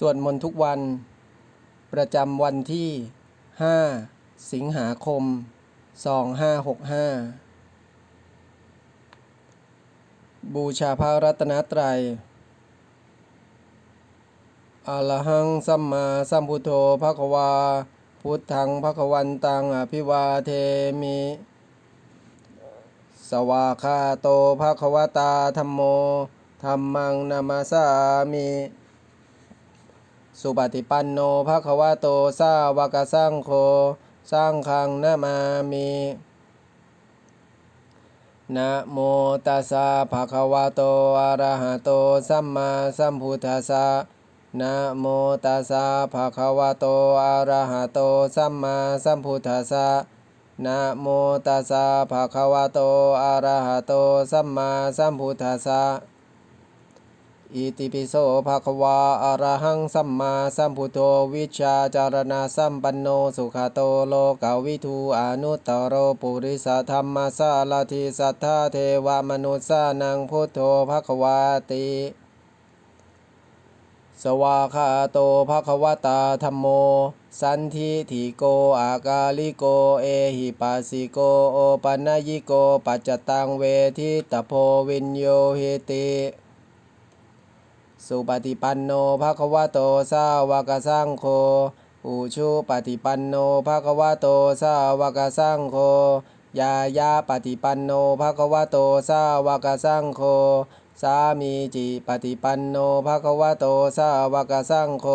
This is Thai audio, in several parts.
สวดมนต์ทุกวัน ประจำวันที่ 5 สิงหาคม 2565 บูชาพระรัตนตรัยอรหังสัมมาสัมพุทโธภะคะวา พุทธังภะคะวันตังอภิวาเทมิ สวาคาโตภะคะวตาธัมโมธัมมังนามาสามิ สุปฏิปันโนภะคะวะโตสาวกสังโฆสังฆังนามามินะโมตัสสะภะคะวะโตอะระหะโตสัมมาสัมพุทธัสสะนะโมตัสสะภะคะวะโตอะระหะโตสัมมาสัมพุทธัสสะนะโมตัสสะภะคะวะโตอะระหะโตสัมมาสัมพุทธัสสะ อิติปิโสภะคะวาอะระหังสัมมาสัมพุทโธวิชาจารณาสัมปันโนสุขโตโลกาวิทูอนุตตรโรปุริสธรรมสาลาธิสัทธาเทวมนุสานังพุทโธภะคะวาติสวาคาโตภะคะวตาธัมโม สันทิถิโก อากาลิโก เอหิปัสสิโก โอปัญญิโก ปัจจตังเวทิตโพวินโยหิติ สุปฏิปันโนภะคะวะโตสาวกสังโฆอุชุปฏิปันโนภะคะวะโตสาวกสังโฆยายาปฏิปันโนภะคะวะโตสาวกสังโฆสามีจิปฏิปันโนภะคะวะโตสาวกสังโฆ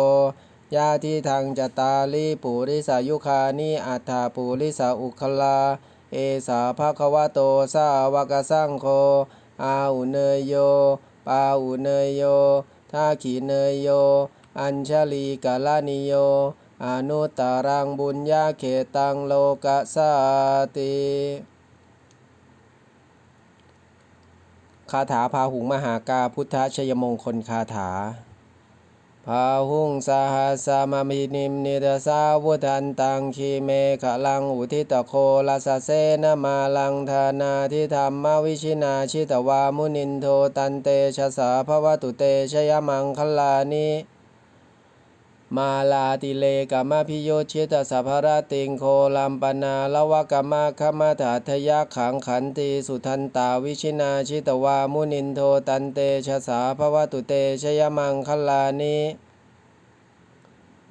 ยาทิทังจตาลีปุริสายุคานิอัฏฐาปุริสาอุคลา เอสาภะคะวะโตสาวกสังโฆอาอุเนยโย ปาอุเนยโย ทาขีเนยโย อัญชลีกาลานิโย อนุตารังบุญญาเขตังโลกสาติคาถาพาหุงมหากาพุทธชยมงคลคาถา พาหุงสหัสสามามินิมนิตสาวุทันตังคีเมขลังอุทิตโคลาสเสนมาลังธานาทิธรรมวิชินาชิตวามุนินโทตันเตชะสาภวตุเตชยมังคลานิ มาลาติเลกามาพิโยชิตสัพพรติงโคลัมปนาละวกามาคมาถาทยาขังขันติสุทันตาวิชินาชิตวามุนินโทตันเตชะสาภวตุเตชยมังคลานิ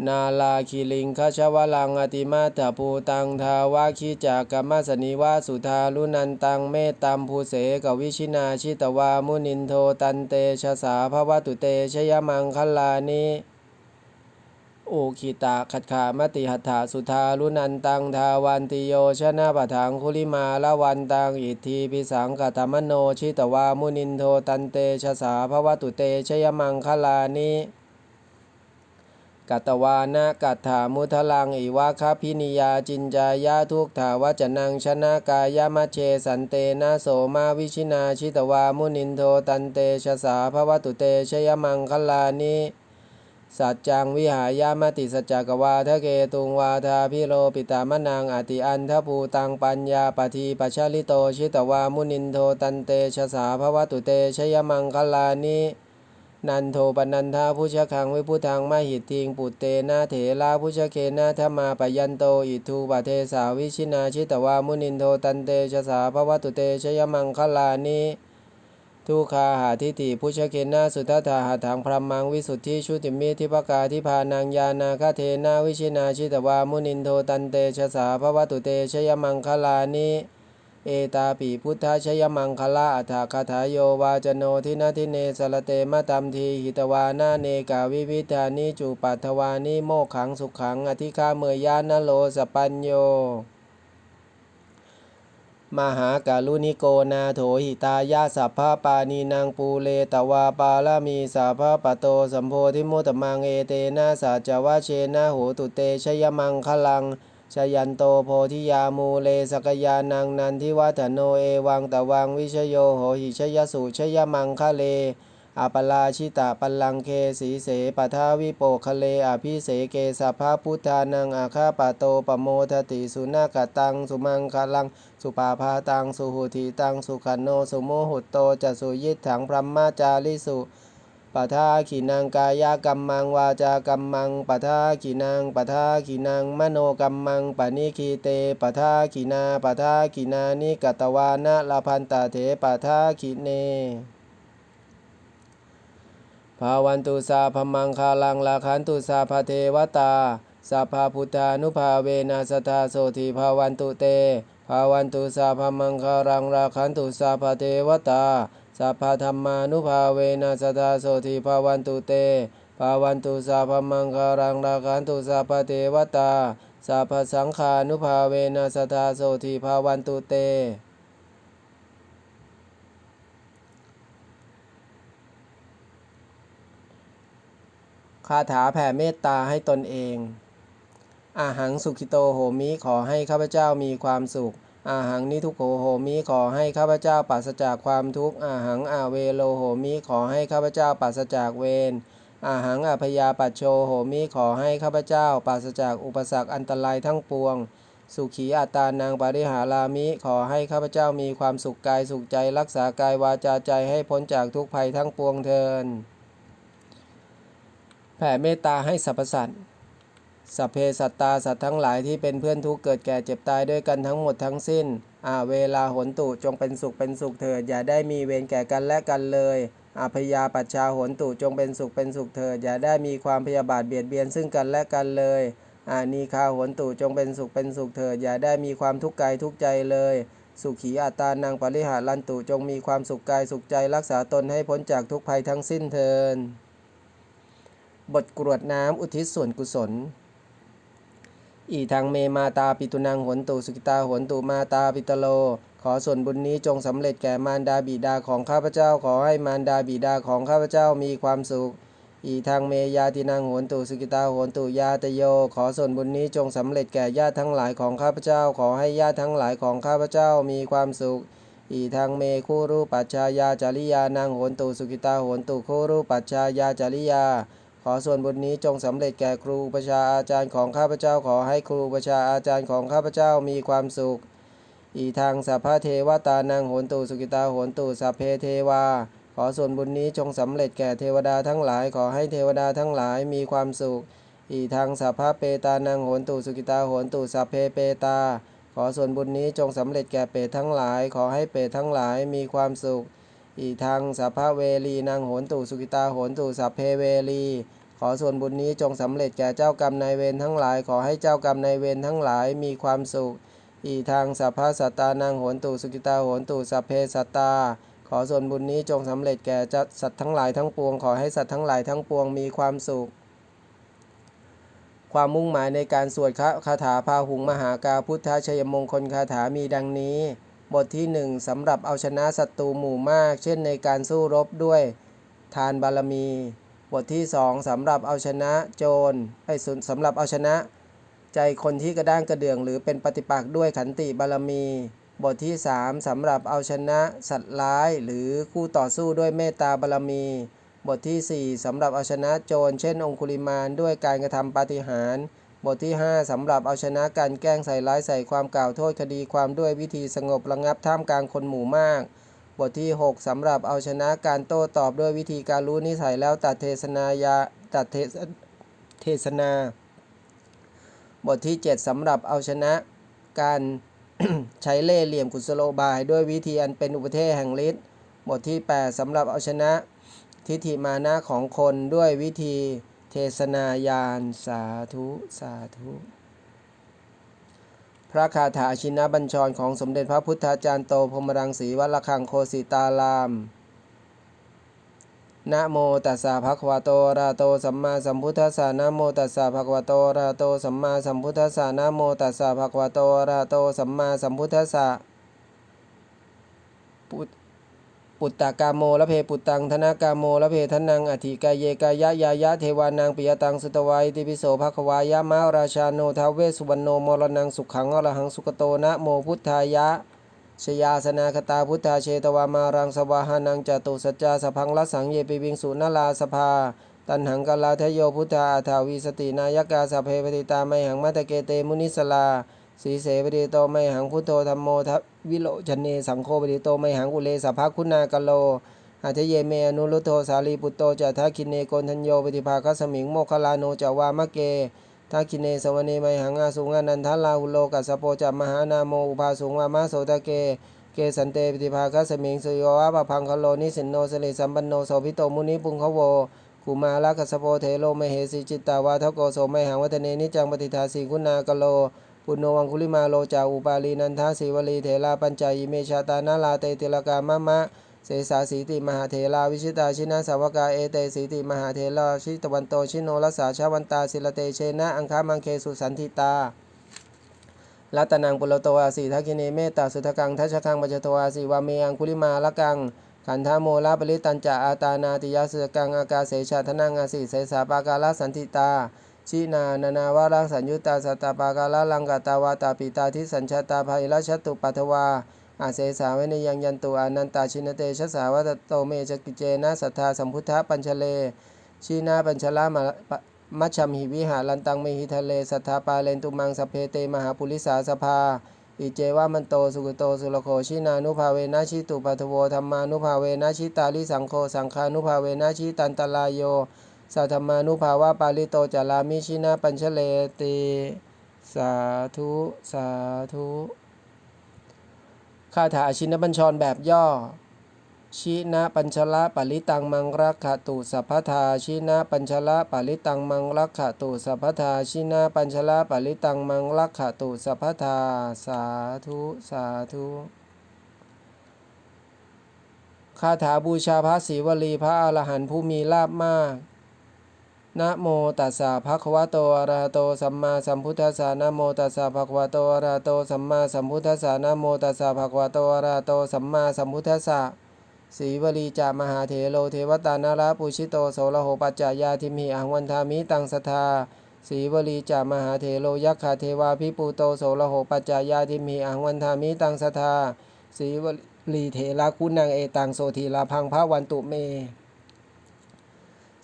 นาลาคิลิงคชวลังอติมาตภูตังทาวาคิจากกัมมสนิวาสุธาลุนันตังเมตตัมภูเสกวิชินาชิตวามุนินโทตันเตชะสาภวตุเตชยมังคลานิ อุคิตาขัดขามติหัตถาสุธาลุนันตังทาวันติโยชนะปะทังคุลิมาละวันตังอิทธิพิสังกตมโนชิตวามุนินโทตันเตชะสาภวตุเตชยมังคลานิกัตวานะกัตถามุทลังอิวาคพินิยาจินจายาทุกถาวจนังชนะกายามะเชสันเตนะโสมาวิชินาชิตวามุนินโทตันเตชะสาภวตุเตชยมังคลานิ สัจจังวิหายามติสัจจกวาทะเกตุงวาทาพิโรปิตามนังอติอันทภูตังปัญญาปทีปชชลิโตชิตวามุนินโทตันเตชะสาภวตุเตชยมังคลานินันโทปนันทาพุชคังวิพุทังมหิตทิงปุตเตนะเถลาพุชเคนะธรรมาปยันโตอิทูปะเทสาวิชินาชิตวามุนินโทตันเตชะสาภวตุเตชยมังคลานิ ทุคาหาทิฏฐิพุชเคนะสุทธาหาถังพรหมังวิสุทธิชุติมิทิปกาทิพานังยานาคเทนาวิชินาชิตวามุนินโทตันเตชะสาภวตุเตชยมังคลานิเอตาปิพุทธชยมังคลาอัฏฐคาถาโยวาจโนทินาทิเนสรเตมะตัมทีหิตวานาเนกาวิวิธานิจูปัทวานิโมขังสุขขังอธิคาเมยยานโลสปัญโย มหาการุณิโกนาโถหิตายาสัพพะปานีนางปูเลตวาปาลมีสัพพะปโตสัมโพธิมุตมังเอเตนะสัจวะเชนะโหตุเตชยมังคลังชยันโตโพธิยามูเลสกยานังนันทิวัฒโนเอวังตะวังวิชโยโหหิชยสุชยมังคะเล อาปลาชิตะปัลังเคสีเสปทาวิโปคะเลอภิเสเกสัพพะพุทธานังอาคาปโตปโมทติสุนาคตังสุมังคลัง สุปาพาตังสุหุทีตังสุขันโนสุโมหุตโตจะสุยิตถังพรหมจาริสุปทาขีนังกายกรรมังวาจากรรมังปทาขีนังปทาขีนังมโนกรรมังปณิคีเตปทาขีนาปทาขีนานิกตวานะลาพันตาเถปทาขีเน ภาวันตุสาพมังคาลังลาคันตุสาพเทวตาสัพพพุทธานุภาเวนัสตาโสทิภาวันตุเต ภาวันตุสาพมังคารังราคันตุสาพเทวตาสัพพธรรมานุภาเวนัสตาโสทิภาวันตุเต ภาวันตุสาพมังคารังราคันตุสาพเทวตาสัพพสังฆานุภาเวนัสตาโสทิภาวันตุเต คาถาแผ่เมตตาให้ตนเองอาหังสุขิโตโหมิขอให้ข้าพเจ้ามีความสุข อาหังนิทุโขโหมิขอให้ข้าพเจ้าปราศจากความทุกข์ อาหังอาเวโลโหมิขอให้ข้าพเจ้าปราศจากเวร อาหังอภยาปัจโชโหมิขอให้ข้าพเจ้าปราศจากอุปสรรคอันตรายทั้งปวง สุขีอัตานางปริหารามิขอให้ข้าพเจ้ามีความสุขกายสุขใจรักษากายวาจาใจให้พ้นจากทุกภัยทั้งปวงเทิน ผ่เมตตาให้สรรพสัตว์สัพเพสัตตาสัตว์ทั้งหลายที่เป็นเพื่อนทุกข์เกิดแก่เจ็บตายด้วยกันทั้งหมดทั้งสิ้นอาเวลาหนตุจงเป็นสุขเป็นสุขเถิดอย่าได้มีเวรแก่กันและกันเลยอาพยาปัชชาหนตุจงเป็นสุขเป็นสุขเถิดอย่าได้มีความพยาบาทเบียดเบียนซึ่งกันและกันเลยอานีคาหนตุจงเป็นสุขเป็นสุขเถิดอย่าได้มีความทุกข์กายทุกใจเลย สุขีอัตานางปริหารันตุจงมีความสุขกายสุขใจรักษาตนให้พ้นจากทุกภัยทั้งสิ้นเทิน บทกรวดน้ำอุทิศส่วนกุศล อีทางเมมาตาปิตุนังหนตุสุกิตาหนตุมาตาปิตโล ขอส่วนบุญนี้จงสำเร็จแก่มารดาบิดาของข้าพเจ้า ขอให้มารดาบิดาของข้าพเจ้ามีความสุข อีทางเมยาตินางโหนตุสุกิตาโหนตุยาตโย ขอส่วนบุญนี้จงสำเร็จแก่ญาติทั้งหลายของข้าพเจ้า ขอให้ญาติทั้งหลายของข้าพเจ้ามีความสุขอีทางเมคู่รูปัจชายาจาริยานางโหนตุสุกิตาโหนตุคู่รูปัจชายาจาริยา ขอส่วนบุญนี้จงสำเร็จแก่ครูประชาอาจารย์ของข้าพเจ้าขอให้ครูประชาอาจารย์ของข้าพเจ้ามีความสุข อีทางสัพพะเทวตานางโหนตุสุกิตาโหนตุสัพเพเทวา ขอส่วนบุญนี้จงสำเร็จแก่เทวดาทั้งหลาย ขอให้เทวดาทั้งหลายมีความสุข อีทางสัพพะเปตานางโหนตุสุกิตาโหนตุสัพเพเปตา ขอส่วนบุญนี้จงสำเร็จแก่เปรตทั้งหลาย ขอให้เปรตทั้งหลายมีความสุข อีทางสัพพะเวลีนางโหนตุสุกิตาโหนตุสัพเพเวลี ขอส่วนบุญนี้จงสำเร็จแก่เจ้ากรรมนายเวรทั้งหลาย ขอให้เจ้ากรรมนายเวรทั้งหลายมีความสุข อีทางสัพพะสัตตานางโหนตุสุกิตาโหนตุสัพเพสัตตา ขอส่วนบุญนี้จงสำเร็จแก่เจ้าสัตว์ทั้งหลายทั้งปวง ขอให้สัตว์ทั้งหลายทั้งปวงมีความสุข ความมุ่งหมายในการสวดคาถาพาหุงมหากาพุทธชัยมงคลคาถามีดังนี้ บทที่หนึ่งสำหรับเอาชนะศัตรูหมู่มาก เช่นในการสู้รบด้วย ทานบารมี บทที่สองสำหรับเอาชนะโจรไอ้สำหรับเอาชนะ ใจคนที่กระด้างกระเดื่อง หรือเป็นปฏิปักษ์ด้วยขันติบารมี บทที่สามสำหรับเอาชนะสัตว์ร้าย หรือคู่ต่อสู้ด้วยเมตตาบารมี บทที่ 4สำหรับเอาชนะโจร เช่นองคุลิมานด้วยการกระทำปาฏิหาริย์ บทที่ 5สำหรับเอาชนะการแกล้งใส่ร้ายใส่ความกล่าวโทษคดีความด้วยวิธีสงบระงับท่ามกลางคนหมู่มาก บทที่ 6สำหรับเอาชนะการโต้ตอบด้วยวิธีการรู้นิสัยแล้วตัดเทศนายาตัดเทศเทศนา บทที่ 7สำหรับเอาชนะการใช้เล่ห์เหลี่ยมกุศโลบายด้วยวิธีอันเป็นอุปเทศแห่งฤทธิ์บทที่ 8สำหรับเอาชนะทิฏฐิมานะของคนด้วยวิธี เทศนายานสาธุสาธุพระคาถาชินบัญชรของสมเด็จพระพุทธาจารย์โตพรมรังสีวัดระฆังโคสิตารามนะโมตัสสะภะคะวะโตระโตสัมมาสัมพุทธัสสะนะโมตัสสะภะคะวะโตระโตสัมมาสัมพุทธัสสะนะโมตัสสะภะคะวะโตระหะโตสัมมาสัมพุทธัสสะ ปุตตตากาโมละเพปุตตังธนากาโมละเพทนังอธิกายเยกายะยายะเทวานังปิยตังสุตวัยติปิโสภควายะมะราชาโนทาเวสุวรรณโนมรณังสุขังอรหังสุกโตนะโมพุทธายะชยาสนาคตาพุทธาเชตวามารังสวาหานังจตุสัจจาสพังละสังเยปิวิงสุนลาสภา ตันหังกลาทโยพุทธาอาทาวีสตินายกาสเพปติตาไมหังมัตเกเตมุนิสลา สีเสปฏิโตไมหังพุทโธธรรมโมทวิโลชเนสังโฆปฏิโตไมหังอุเลสภาคุณากโลอาเทเยเมอนุรุตโทสาลีปุตโตจะทักคินเนโกนทัญโยปฏิภาคสมิงโมคลาโนจะวามะเกทักคินเนสวเนไมหังอาสุงานันทลาหุโลกัสโปจะมหานาโมอุภาสุงวามาโสตะเก เกสันเตปฏิภาคสมิงสุโยวะปะพังคโลนิสินโนสลิสัมปันโนโสภิโตมุนิปุงคโวกุมาลกัสโปเทโลมเหสีจิตตาวาทโกโสไมหังวัฒเนนิจังปฏิทาสีกุณากโล ปุณโนวังคุลิมาโลจาอุปาลีนันทาสีวลีเถราปัญจายเมชาตานาลาเตติลกามะมะเสสาสีติมหาเถราวิชิตาชินาสาวกาเอเตสีติมหาเถราชิตวันโตชิโนรัสาชาวันตาศิลเตเชนะอังคามังเคสุสันติตารัตนังปุโรโตอาสีทักิเนเมตตาสุทกังทัชคังปัจโตอาสีวาเมอังคุลิมาละกังขันธโมลาปริตันจะอาตานาติยาสุกังอากาเสชาทนังอาสีเสสาปากาลสันติตา ชินานา นาวารังสัญยุตาสตาปากาลลังกตาวาตาปิตาทิสัญชาตาภัยราชตุปัทวา อาเสสาเวนิยังยันตุอนันตาชินเตชะสาวัตโตเมจกิเจนะสัทธาสัมพุทธะปัญชเล ชีนาปัญชลามามัชชัมหิวิหารันตังเมหิทะเลสัทธาปาเลนตุมังสเพเตมหาปุริสาสภา อิเจวามันโตสุกโตสุรโคชินานุภาเวนะชิตุปัทโวธรรมานุภาเวนะชิตาลิสังโฆสังฆานุภาเวนะชิตันตลายโย สัทธมานุภาวะปาลิโตจารามิชินาปัญชเลติสาธุ สาธุคาถาชินบัญชรแบบย่อ ชินะปัญชละปริตังมังรักขตุสัพพทาชินะปัญชละปริตังมังรักขตุสัพพทาชินะปัญชละปริตังมังรักขตุสัพพทาสาธุ สาธุคาถาบูชาพระศรีวลีพระอรหันต์ผู้มีลาภมาก นะโมตัสสะภะคะวะโตอะระหะโตสัมมาสัมพุทธัสสะนะโมตัสสะภะคะวะโตอะระหะโตสัมมาสัมพุทธัสสะนะโมตัสสะภะคะวะโตอะระหะโตสัมมาสัมพุทธัสสะสีวลีจามหาเถโลเทวตานาราปุชิโตโสระโหปัจจายาทิมหิอังวันทามิตังสทาสีวลีจามหาเถโลยักขะเทวาพิปูโตโสระโหปัจจายาทิมหิอังวันทามิตังสทาสีวลีเถระคุณังเอตังโสทีลาพังพระวันตุเม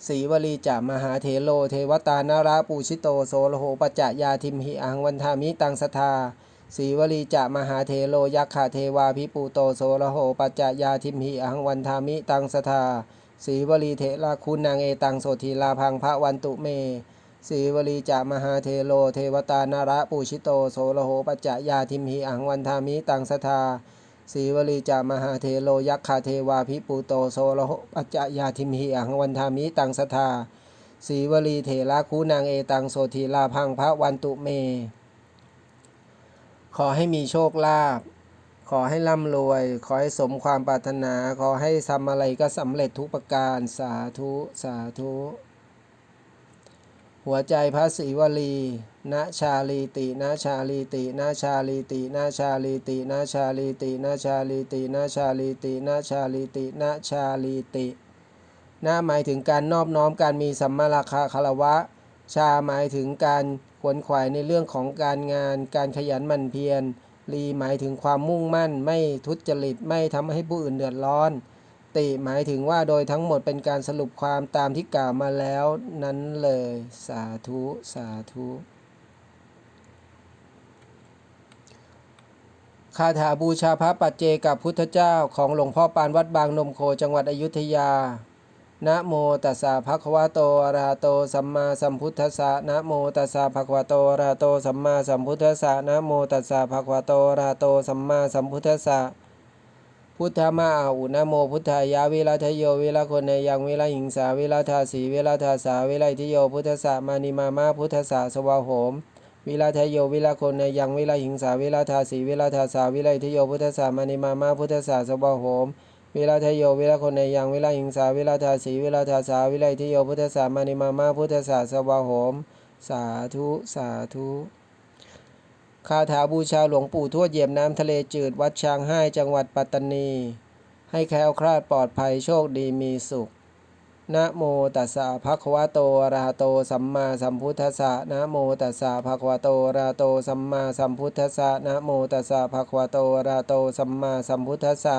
สีวลีจะมหาเถโล เทวตานาราปูชิโตโสโลโหปจจยาทิมหิอังวันทามิตังสทาสีวลีจะมหาเถโลยักขะเทวาพิปูโตโสโลโหปจจยาทิมหิอังวันทามิตังสทาสีวลีเถระคุณนางเอตังโสทีลาพังพระวันตุเมสีวลีจะมหาเทโล เทวตานาราปูชิโตโสโลโหปจจยาทิมหิอังวันทามิตังสทา สีวลีจามหาเทโลยักขะเทวาพิปูโตโซโลหปัจจยาทิมหิอังวันทามิตังสทาสีวลีเถระคูนางเอตังโสทีลาพังพระวันตุเม ขอให้มีโชคลาภขอให้ร่ำรวย ขอให้สมความปรารถนา ขอให้ทำอะไรก็สำเร็จทุกประการ สาธุ สาธุ หัวใจพระศรีวลีนะชาลีตินะชาลีตินะชาลีตินะชาลีตินะชาลีตินะชาลีตินะชาลีตินะชาลีตินะชาลีตินะหมายถึงการนอบน้อมการมีสัมมาราคาคารวะ ชาหมายถึงการขวนขวายในเรื่องของการงาน การขยันหมั่นเพียรลีหมายถึงความมุ่งมั่น ไม่ทุจริต ไม่ทำให้ผู้อื่นเดือดร้อน ติหมายถึงว่าโดยทั้งหมดเป็นการสรุปความตามที่กล่าวมาแล้วนั้นเลย สาธุ สาธุคาถาบูชาพระปัจเจกับพุทธเจ้าของหลวงพ่อปานวัดบางนมโคจังหวัดอยุธยา นะโมตัสสะภะคะวะโตอะระหะโตสัมมาสัมพุทธัสสะ นะโมตัสสะภะคะวะโตอะระหะโตสัมมาสัมพุทธัสสะ นะโมตัสสะภะคะวะโตอะระหะโตสัมมาสัมพุทธัสสะ พุทธมาอาอุนะโมพุทธายาวิรัทโยวิรัคนในยังวิรัหิงสาวิรัทาสีวิรัทาสาวิรัทิโยพุทธสะมานิมามาพุทธสะสวาโหมวิรัทโยวิรัคนในยังวิรัหิงสาวิรัทาสีวิรัทาสาวิรัทิโยพุทธสะมานิมามาพุทธสะสวาโหมวิรัทโยวิรัคนในยังวิรัหิงสาวิรัทาสีวิรัทาสาวิรัทิโยพุทธสะมานิมามาพุทธสะสวาโหม สาธุสาธุ คาถาบูชาหลวงปู่ทวดเหยียบน้ำทะเลจืดวัดช้างให้จังหวัดปัตตานี ให้แคล้วคลาดปลอดภัยโชคดีมีสุข นะโมตัสสะภะคะวะโตอะระหะโตสัมมาสัมพุทธัสสะนะโมตัสสะภะคะวะโตอะระหะโตสัมมาสัมพุทธัสสะนะโมตัสสะภะคะวะโตอะระหะโตสัมมาสัมพุทธัสสะ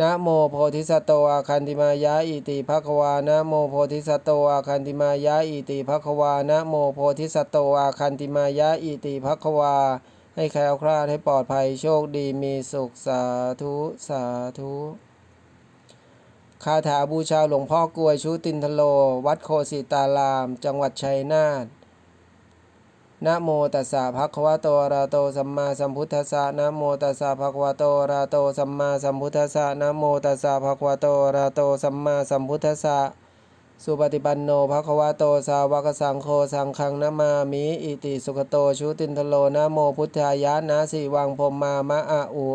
นะโมโพธิสัตโตอาคันติมายะอิติภควานะโมโพธิสัตโตอาคันติมายะอิติภควานะโมโพธิสัตโตอาคันติมายะอิติภควา ให้แคล้วคลาดให้ปลอดภัยโชคดีมีสุขสาธุสาธุคาถาบูชาหลวงพ่อกลวยชุตินทโล วัดโคสิตาราม จังหวัดชัยนาท นะโมตัสสะภะคะวะโตอะระโตสัมมาสัมพุทธัสสะนะโมตัสสะภะคะวะโตอะระโตสัมมาสัมพุทธัสสะนะโมตัสสะภะคะวะโตอะระโตสัมมาสัมพุทธัสสะสุปฏิปันโนภะคะวะโตสาวกสังโฆสังฆังนะมามิอิติสุขโตชุตินทโลนะโมพุทธายะนะสิวังพรหมามะอะอุ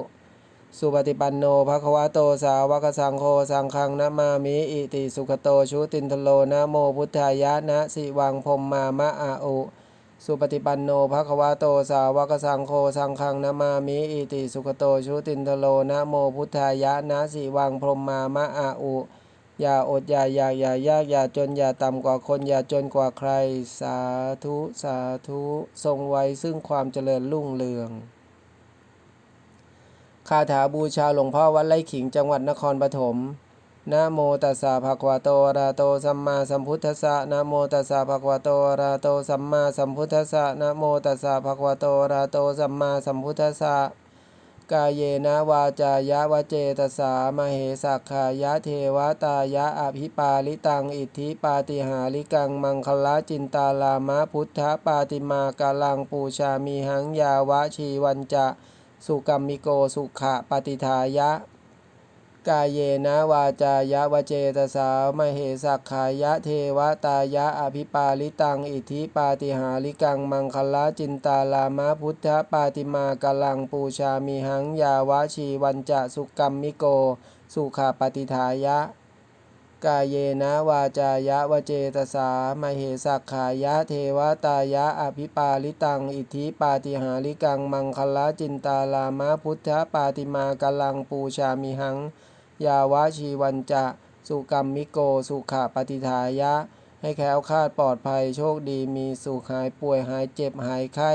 สุปฏิปันโนภะคะวะโตสาวกสังโฆสังฆังนะมามิอิติสุขโตชุตินทโลนะโมพุทธายะนะสิวังพรหมามะอะอุ สุปฏิปันโนภะคะวะโตสาวกสังโฆสังฆังนะมามิอิติสุขโตชุตินทโลนะโมพุทธายะนะสิวังพรหมามะอะอุอย่าอดอย่าอยากอย่ายากอย่าจนอย่าต่ำกว่าคนอย่าจนกว่าใคร สาธุสาธุทรงไว้ซึ่งความเจริญรุ่งเรืองคาถาบูชาหลวงพ่อวัดไร่ขิงจังหวัดนครปฐม นะโมตัสสะภะคะวะโตอะระหะโตสัมมาสัมพุทธัสสะนะโมตัสสะภะคะวะโตอะระหะโตสัมมาสัมพุทธัสสะนะโมตัสสะภะคะวะโตอะระหะโตสัมมาสัมพุทธัสสะกายเยนะวาจายะวเจตสามเหสักขายะเทวตายะอภิปาลิตังอิทธิปาติหาริกังมังคลาจินตาลามะพุทธปาติมากาลังปูชามีหังยาวะชีวันจะสุกัมมิโกสุขะปฏิทายะ กายเยนะวาจายะวเจตสาวมเหสักขายะเทวตายะอภิปาลิตังอิทิปาติหาริกังมังคลาจินตาลามะพุทธปาติมากลังปูชามีหังยาวะชีวันจะสุกัมมิโก สุขาปฏิทายะ กายเยนะวาจายะวเจตสามเหสักขายะเทวตายะอภิปาลิตังอิทิปาติหาริกังมังคลาจินตาลามะพุทธปาติมากลังปูชามีหัง ยาวะชีวันจะสุกรรมมิโกสุขะปฏิทายะ ให้แคล้วคลาดปลอดภัยโชคดีมีสุขหายป่วยหายเจ็บหายไข้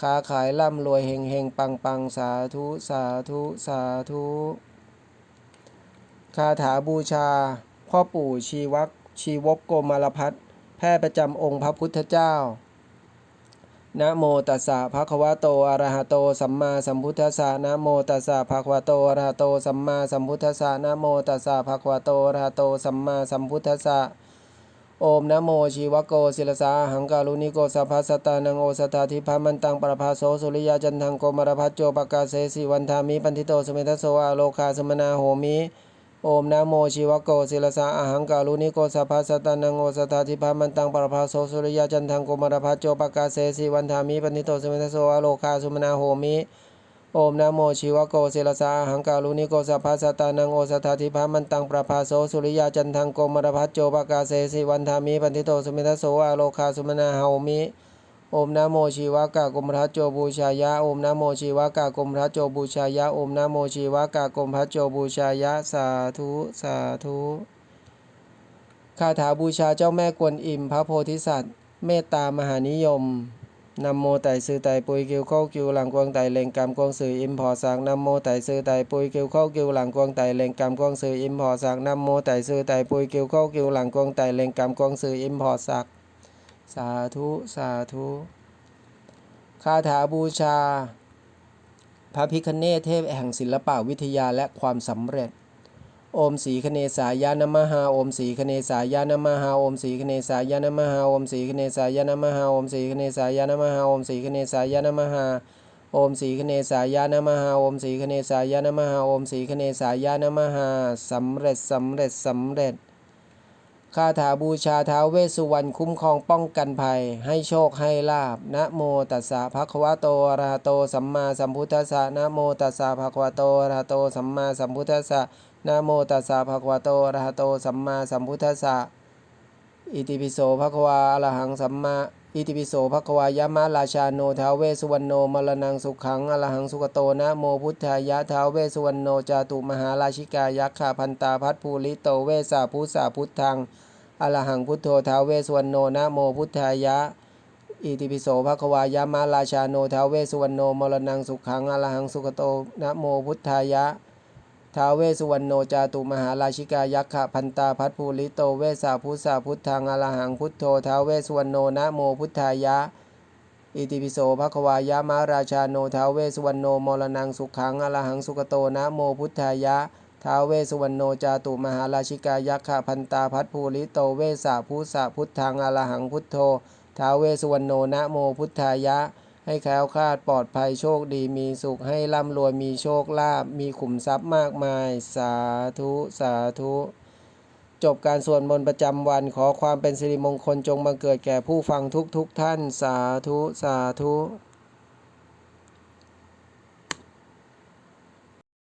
ค้าขายร่ำรวยเฮงเฮงปังปังสาธุสาธุสาธุคาถาบูชา พ่อปู่ชีวักชีวกโกมารพัฒน์แพทย์ประจำองค์พระพุทธเจ้า นะโมตัสสะภะคะวะโตอะระหะโตสัมมาสัมพุทธัสสะนะโมตัสสะภะคะวะโตอะระหะโตสัมมาสัมพุทธัสสะนะโมตัสสะภะคะวะโตอะระหะโตสัมมาสัมพุทธัสสะโอมนะโมชีวโกศิลสาหังการุณิโกสัพพะสตานังโอสตาทิพามันตังปรภาโสสุริยาจันทังโกมารพัจโจปกาเสสิวันธามิปันทิโตสเมทโสอาโลคาสมนาโหมิ โอมนะโมชีวโกศิลสาอาหังการุณิโกสัพพสตานังโอสตาทิพามันตังปรภาโสสุริยาจันทังโกมารพัจโจปกาเสสิวันธามิปนิโตสเมทโสอาโลคาสุมนาโหมิโอมนะโมชีวโกศิลสาหังการุณิโกสัพพสตานังโอสถาธิพามันตังประภาโสสุริยาจันทังโกมารพัจโจปกาเสสิวันธามิปันทิโตสุมิทโสอาโลคาสุมนาหามิ โอมนะโมชีวกะกุมทัจโจบูชายะโอมนะโมชีวกะกุมทัจโจบูชายะโอมนะโมชีวกะกุมทัจโจบูชายะสาธุสาธุคาถาบูชาเจ้าแม่กวนอิมพระโพธิสัตว์ เมตตามหานิยมนำโมไต่ซื้อไต่ปุยกิวเข้ากิวหลังกวงไต่เลงกำกวงสื่ออิมพอสักนำโมไต่ซื้อไต่ปุยกิวเข้ากิวหลังกวงไต่เลงกำกวงสื่ออิมพอสักนำโมไต่ซื้อไต่ปุยกิวเข้ากิวหลังกวงไต่เลงกำกวงสื่ออิมพอสัก สาธุสาธุคาถาบูชา พระพิคเนเทพแห่งศิลปะวิทยาและความสำเร็จ โอมสีคเนสายานมหาโอมสีคเนสายานมหาโอมสีคเนสายานมหาโอมสีคเนสายานมหาโอมสีคเนสายานมหาโอมสีคเนสายานมหาโอมสีคเนสายานมหาโอมสีคเนสายานมหาโอมสีคเนสายานมหาสำเร็จสำเร็จสำเร็จ คาถาบูชาท้าวเวสสุวรรณคุ้มครองป้องกันภัย ให้โชคให้ลาบนะโมตัสสะภะคะวะโตอะระหะโตสัมมาสัมพุทธัสสะนะโมตัสสะภะคะวะโตอะระหะโตสัมมาสัมพุทธัสสะนะโมตัสสะภะคะวะโตอะระหะโตสัมมาสัมพุทธัสสะอิติปิโสภะคะวาอะระหังสัมมา อิติปิโสภควายมะราชาโนท้าวเวสุวรรณโนมรณังสุขังอรหังสุขโตนะโมพุทธายะท้าวเวสุวรรณโนจาตุมหาราชิกายักขาพันตาพัทภูริโตเวสาพุสาพุทธังอรหังพุทโธท้าวเวสสวรรณโนนะโมพุทธายะอิติปิโสภควายมาราชาโนท้าวเวสุวรรณโนมรณังสุขังอรหังสุขโตนะโมพุทธายะ ทาวเวสุวรรณโนจาตุมหาราชิกายักขะพันตาพัทภูริโตเวสาพุทธาพุทธังอรหังพุทโธทาเวสุวรรณโนนะโมพุทธายะ อิติปิโสภควายะมาราชาโนทาวเวสุวรรณโนมรณังสุขังอรหังสุขโตนะโมพุทธายะทาวเวสุวรรณโนจาตุมหาราชิกายักขะพันตาพัทภูริโตเวสาพุทธาพุทธังอรหังพุทโธทาเวสุวรรณโนนะโมพุทธายะ ให้แคล้วคลาดปลอดภัยโชคดีมีสุขให้ร่ำรวยมีโชคลาภมีขุมทรัพย์มากมาย สาธุสาธุจบการสวดมนต์ประจำวันขอความเป็นสิริมงคลจงบังเกิดแก่ผู้ฟังทุกๆทท่าน สาธุ สาธุ